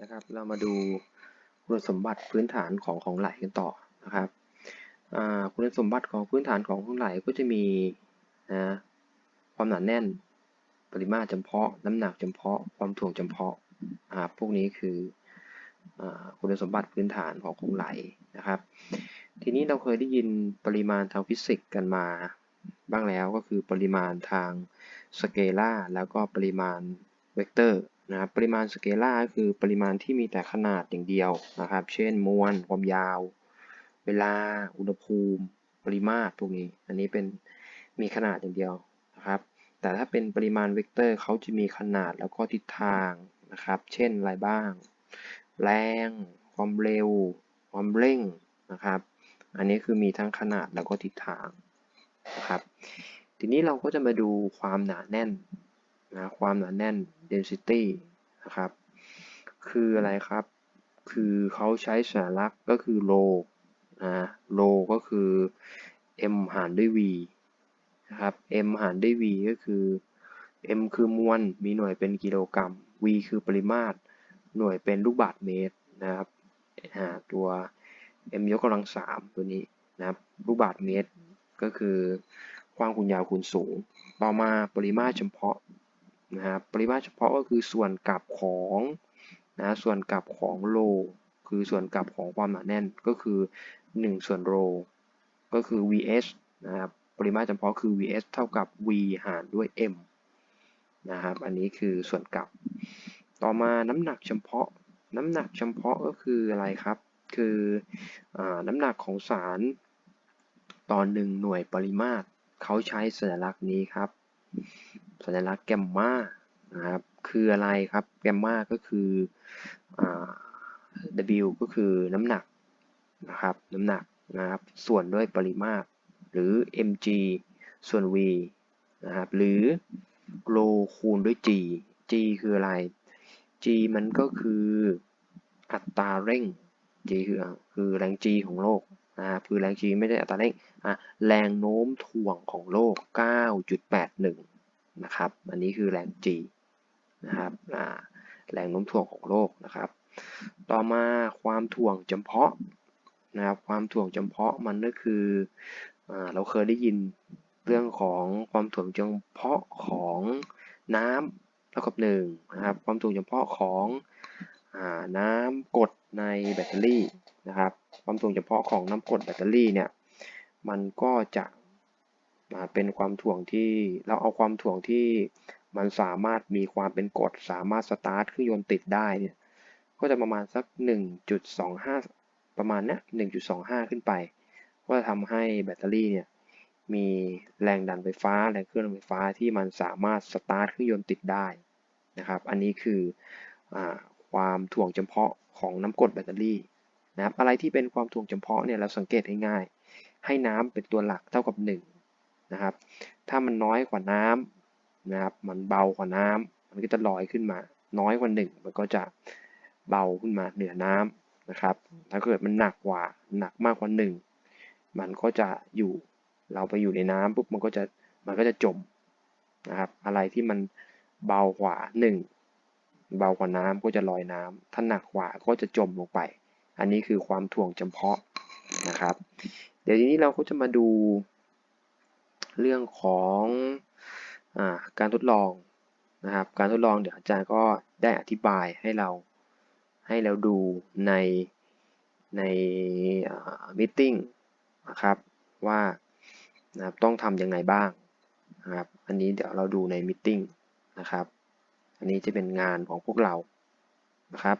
นะครับ เรามาดูคุณสมบัติพื้นฐานของของไหลกันต่อนะครับคุณสมบัติของพื้นฐานของของไหลก็จะมีนะความหนาแน่น ปริมาตรจำเพาะ น้ำหนักจำเพาะ ความถ่วงจำเพาะพวกนี้คืออคุณสมบัติพื้นฐานของของไหลนะครับ ทีนี้เราเคยได้ยินปริมาณทางฟิสิกส์กันมาบ้างแล้วก็คือปริมาณทางสเกลาแล้วก็ปริมาณเวกเตอร์ นะครับปริมาณสเกลาก็คือปริมาณที่มีแต่ขนาดอย่างเดียวนะครับ เช่นมวลความยาว เวลาอุณหภูมิ ปริมาตรพวกนี้ อันนี้เป็นมีขนาดอย่างเดียวนะครับ แต่ถ้าเป็นปริมาณเวกเตอร์เขาจะมีขนาดแล้วก็ทิศทางนะครับ เช่นอะไรบ้าง แรง ความเร็ว ความเร่งนะครับ อันนี้คือมีทั้งขนาดแล้วก็ทิศทางนะครับ ทีนี้เราก็จะมาดูความหนาแน่น นะความหนาแน่น density นะครับ คืออะไรครับ คือเขาใช้สัญลักษณ์ก็คือ rho นะ rho ก็คือ m หารด้วย v นะครับ m หารด้วย v ก็คือ m คือมวล มีหน่วยเป็นกิโลกรัม v คือปริมาตร หน่วยเป็นลูกบาศก์เมตรนะครับตัว m ยกกำลังสามตัวนี้นะครับ ลูกบาศก์เมตรก็คือกว้างคูณยาวคูณสูง ต่อมาปริมาตรเฉพาะ นะครับปริมาตรเฉพาะก็คือส่วนกลับของนะส่วนกลับของโลคือส่วนกลับของความหนาแน่นก็คือ 1 ส่วนโลก็คือ vs นะครับปริมาตรเฉพาะคือ vs เท่ากับ v หารด้วย m นะครับอันนี้คือส่วนกลับ ต่อมาน้ำหนักเฉพาะ น้ำหนักเฉพาะก็คืออะไรครับ คืออน้ำหนักของสารต่อหนึ่งหน่วยปริมาตรเขาใช้สัญลักษณ์นี้ครับ สัญลักษณ์แกมมานะครับคืออะไรครับแกมมาก็คือ W ก็คือน้ำหนักนะครับน้ำหนักนะครับส่วนด้วยปริมาตร หรือ mg ส่วน v นะครับหรือ ρ คูณด้วย g g คืออะไร g มันก็คืออัตราเร่ง g คือคือแรง g ของโลกนะครับคือแรง g ไม่ได้อัตราเร่งอะแรงโน้มถ่วงของโลก 9.81 นะครับ อันนี้คือแรง g นะครับแรงโน้มถ่วงของโลกนะครับ ต่อมาความถ่วงจำเพาะนะครับ ความถ่วงจำเพาะมันก็คืออเราเคยได้ยินเรื่องของความถ่วงจำเพาะของน้ำเท่ากับ1นะครับ ความถ่วงจำเพาะของอน้ำกดในแบตเตอรี่นะครับ ความถ่วงจำเพาะของน้ำกดแบตเตอรี่เนี่ย มันก็จะ เป็นความถ่วงที่เราเอาความถ่วงที่มันสามารถมีความเป็นกรดสามารถสตาร์ทเครื่องยนต์ติดได้เนี่ยก็จะประมาณสัก 1.25 ประมาณเนี้ย1.25 ขึ้นไป ก็จะทำให้แบตเตอรี่เนี่ยมีแรงดันไฟฟ้าแรงเคลื่อนไฟฟ้าที่มันสามารถสตาร์ทเครื่องยนต์ติดได้นะครับ อันนี้คืออความถ่วงเฉพาะของน้ำกรดแบตเตอรี่นะครับอะไรที่เป็นความถ่วงจำเพาะเนี่ยเราสังเกตง่ายๆให้น้ำเป็นตัวหลักเท่ากับ 1 นะครับ ถ้ามันน้อยกว่าน้ำนะครับ มันเบากว่าน้ำมันก็จะลอยขึ้นมา น้อยกว่า1มันก็จะเบาขึ้นมาเหนือน้ำนะครับ ถ้าเกิดมันหนักกว่าหนักมากกว่า1มันก็จะอยู่เราไปอยู่ในน้ำปุ๊บมันก็จะมันก็จะจมนะครับ อะไรที่มันเบากว่า1เบากว่าน้ำก็จะลอยน้ำถ้าหนักกว่าก็จะจมลงไป อันนี้คือความถ่วงจำเพาะนะครับ เดี๋ยวทีนี้เราก็จะมาดู เรื่องของอการทดลองนะครับ การทดลองเดี๋ยวอาจารย์ก็ได้อธิบายให้เราให้เราดูในในมิ팅นะครับว่านะครับต้องทำยังไงบ้างนะครับ อันนี้เดี๋ยวเราดูในมิ팅นะครับ อันนี้จะเป็นงานของพวกเรานะครับ